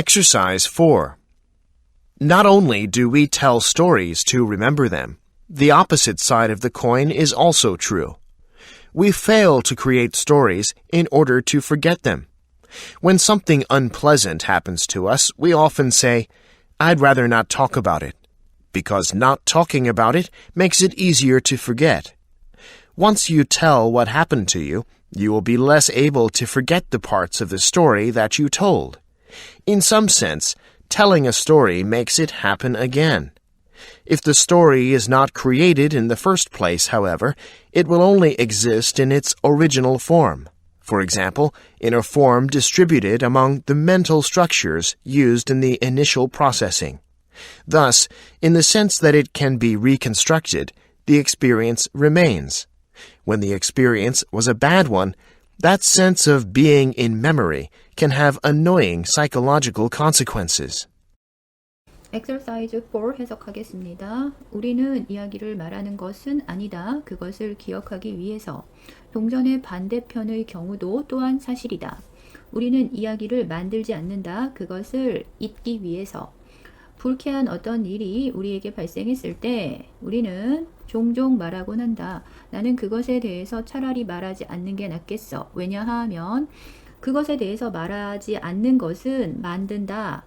Exercise 4. Not only do we tell stories to remember them, the opposite side of the coin is also true. We fail to create stories in order to forget them. When something unpleasant happens to us, we often say, I'd rather not talk about it, because not talking about it makes it easier to forget. Once you tell what happened to you, you will be less able to forget the parts of the story that you told. In some sense, telling a story makes it happen again. If the story is not created in the first place, however, it will only exist in its original form. For example, in a form distributed among the mental structures used in the initial processing. Thus, in the sense that it can be reconstructed, the experience remains. When the experience was a bad one, that sense of being in memory can have annoying psychological consequences. Exercise 4 해석하겠습니다. 우리는 이야기를 말하는 것은 아니다. 그것을 기억하기 위해서. 동전의 반대편의 경우도 또한 사실이다. 우리는 이야기를 만들지 않는다. 그것을 잊기 위해서. 불쾌한 어떤 일이 우리에게 발생했을 때 우리는 종종 말하곤 한다. 나는 그것에 대해서 차라리 말하지 않는 게 낫겠어. 왜냐하면 그것에 대해서 말하지 않는 것은 만든다.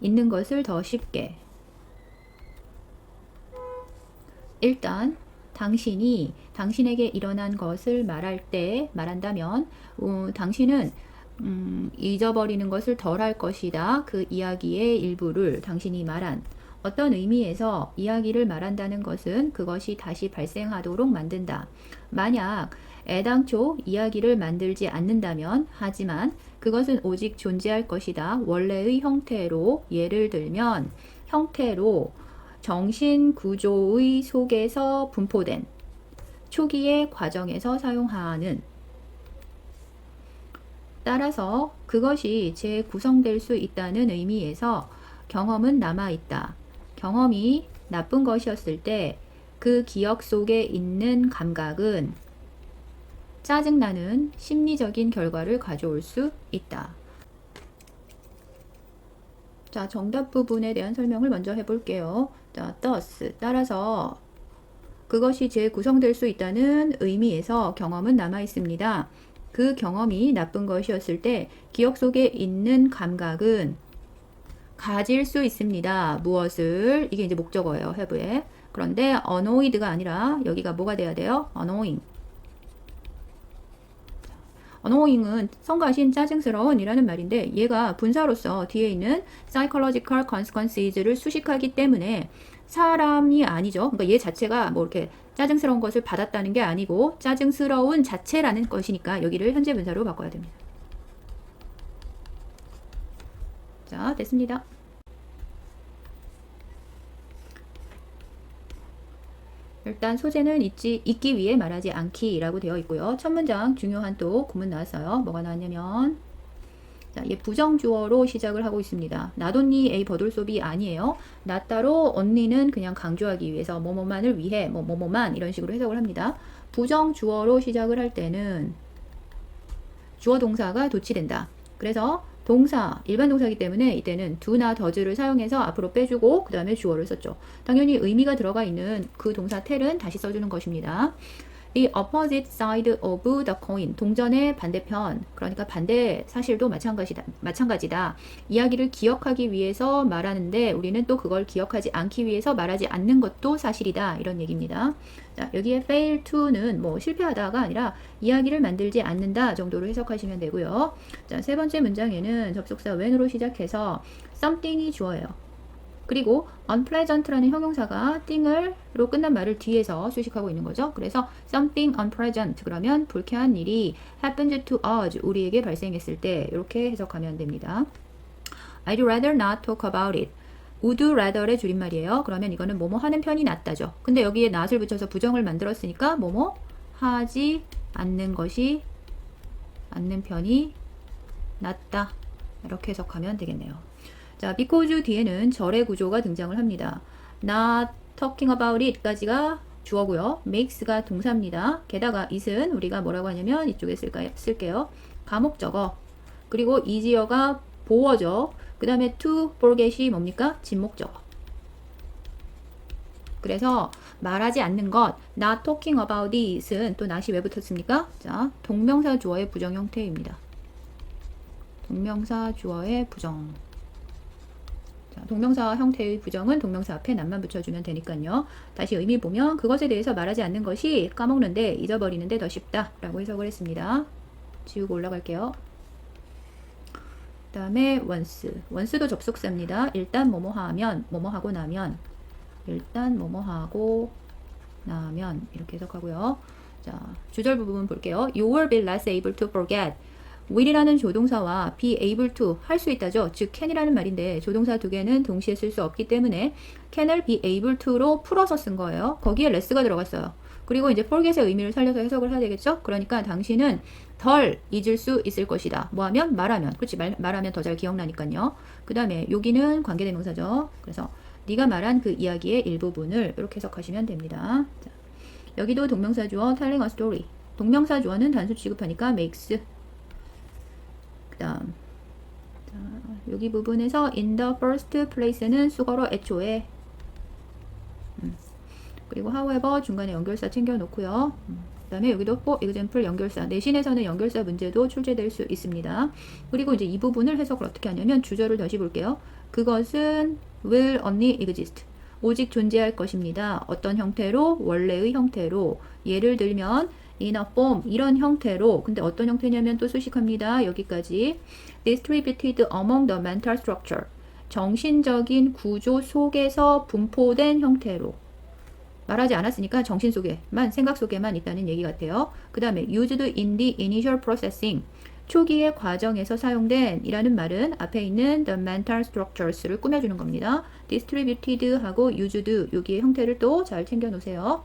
있는 것을 더 쉽게. 일단 당신이 당신에게 일어난 것을 말할 때 말한다면 어, 당신은 음, 잊어버리는 것을 덜 할 것이다. 그 이야기의 일부를 당신이 말한 어떤 의미에서 이야기를 말한다는 것은 그것이 다시 발생하도록 만든다. 만약 애당초 이야기를 만들지 않는다면 하지만 그것은 오직 존재할 것이다. 원래의 형태로 예를 들면 형태로 정신 구조의 속에서 분포된 초기의 과정에서 사용하는 따라서 그것이 재구성될 수 있다는 의미에서 경험은 남아있다. 경험이 나쁜 것이었을 때 그 기억 속에 있는 감각은 짜증나는 심리적인 결과를 가져올 수 있다. 자, 정답 부분에 대한 설명을 먼저 해볼게요. 자, thus. 따라서 그것이 재구성될 수 있다는 의미에서 경험은 남아 있습니다. 그 경험이 나쁜 것이었을 때 기억 속에 있는 감각은 가질 수 있습니다. 무엇을? 이게 이제 목적어예요. have에. 그런데 annoyed가 아니라 여기가 뭐가 돼야 돼요? annoying. Annoying은 성가신 짜증스러운 이라는 말인데 얘가 분사로서 뒤에 있는 psychological consequences를 수식하기 때문에 사람이 아니죠. 그러니까 얘 자체가 뭐 이렇게 짜증스러운 것을 받았다는 게 아니고 짜증스러운 자체라는 것이니까 여기를 현재 분사로 바꿔야 됩니다. 자, 됐습니다. 일단 소재는 잊지, 잊기 위해 말하지 않기라고 되어 있고요. 첫 문장 중요한 또 구문 나왔어요. 뭐가 나왔냐면 자, 얘 부정주어로 시작을 하고 있습니다. 나돈니 A 버돌소비 아니에요. 나 따로 언니는 그냥 강조하기 위해서 뭐뭐만을 위해 뭐 뭐뭐만 이런 식으로 해석을 합니다. 부정주어로 시작을 할 때는 주어 동사가 도치된다. 그래서 동사, 일반 동사이기 때문에 이때는 do나 does를 사용해서 앞으로 빼주고 그 다음에 주어를 썼죠. 당연히 의미가 들어가 있는 그 동사 텔은 다시 써주는 것입니다. The opposite side of the coin. 동전의 반대편. 그러니까 반대 사실도 마찬가지다. 마찬가지다. 이야기를 기억하기 위해서 말하는데 우리는 또 그걸 기억하지 않기 위해서 말하지 않는 것도 사실이다. 이런 얘기입니다. 자, 여기에 fail to는 뭐 실패하다가 아니라 이야기를 만들지 않는다 정도로 해석하시면 되고요. 자, 세 번째 문장에는 접속사 when으로 시작해서 something이 주어예요. 그리고 unpleasant라는 형용사가 thing을로 끝난 말을 뒤에서 수식하고 있는 거죠. 그래서 something unpleasant 그러면 불쾌한 일이 happened to us 우리에게 발생했을 때 이렇게 해석하면 됩니다. I'd rather not talk about it. Would rather의 줄임말이에요. 그러면 이거는 뭐뭐 하는 편이 낫다죠. 근데 여기에 not을 붙여서 부정을 만들었으니까 뭐뭐 하지 않는 것이 않는 편이 낫다. 이렇게 해석하면 되겠네요. 자, because 뒤에는 절의 구조가 등장을 합니다. not talking about it까지가 주어고요. makes가 동사입니다. 게다가 it은 우리가 뭐라고 하냐면 이쪽에 쓸까요? 쓸게요. 가목적어. 그리고 easier가 보어죠. 그 다음에 to forget이 뭡니까? 진목적. 그래서 말하지 않는 것, not talking about this은 또 not이 왜 붙었습니까? 자, 동명사 주어의 부정 형태입니다. 동명사 주어의 부정. 자, 동명사 형태의 부정은 동명사 앞에 nat만 붙여주면 되니까요. 다시 의미 보면 그것에 대해서 말하지 않는 것이 까먹는데 잊어버리는데 더 쉽다라고 해석을 했습니다. 지우고 올라갈게요. 그 다음에 once. once도 접속사입니다. 일단 뭐뭐 하면, 뭐뭐 하고 나면, 일단 뭐뭐 하고 나면 이렇게 해석하고요. 자, 주절 부분 볼게요. You will be less able to forget. Will이라는 조동사와 be able to 할 수 있다죠. 즉 can이라는 말인데 조동사 두 개는 동시에 쓸 수 없기 때문에 can을 be able to로 풀어서 쓴 거예요. 거기에 less가 들어갔어요. 그리고 이제 forget의 의미를 살려서 해석을 해야 되겠죠? 그러니까 당신은 덜 잊을 수 있을 것이다. 뭐 하면? 말하면. 그렇지. 말, 말하면 더 잘 기억나니까요. 그 다음에 여기는 관계대명사죠. 그래서 네가 말한 그 이야기의 일부분을 이렇게 해석하시면 됩니다. 자, 여기도 동명사 주어 telling a story. 동명사 주어는 단수 취급하니까 makes. 그 다음 자, 여기 부분에서 in the first place는 수거로 애초에 음, 그리고 however 중간에 연결사 챙겨 놓고요. 음, 그 다음에 여기도 for example 연결사 내신에서는 연결사 문제도 출제될 수 있습니다. 그리고 이제 이 부분을 해석을 어떻게 하냐면 주절을 다시 볼게요. 그것은 will only exist. 오직 존재할 것입니다. 어떤 형태로? 원래의 형태로. 예를 들면 in a form 이런 형태로. 근데 어떤 형태냐면 또 수식합니다. 여기까지 distributed among the mental structure. 정신적인 구조 속에서 분포된 형태로. 말하지 않았으니까 정신 속에만 생각 속에만 있다는 얘기 같아요. 그 다음에 used in the initial processing 초기의 과정에서 사용된 이라는 말은 앞에 있는 the mental structures를 꾸며주는 겁니다. distributed 하고 used 여기의 형태를 또 잘 챙겨 놓으세요.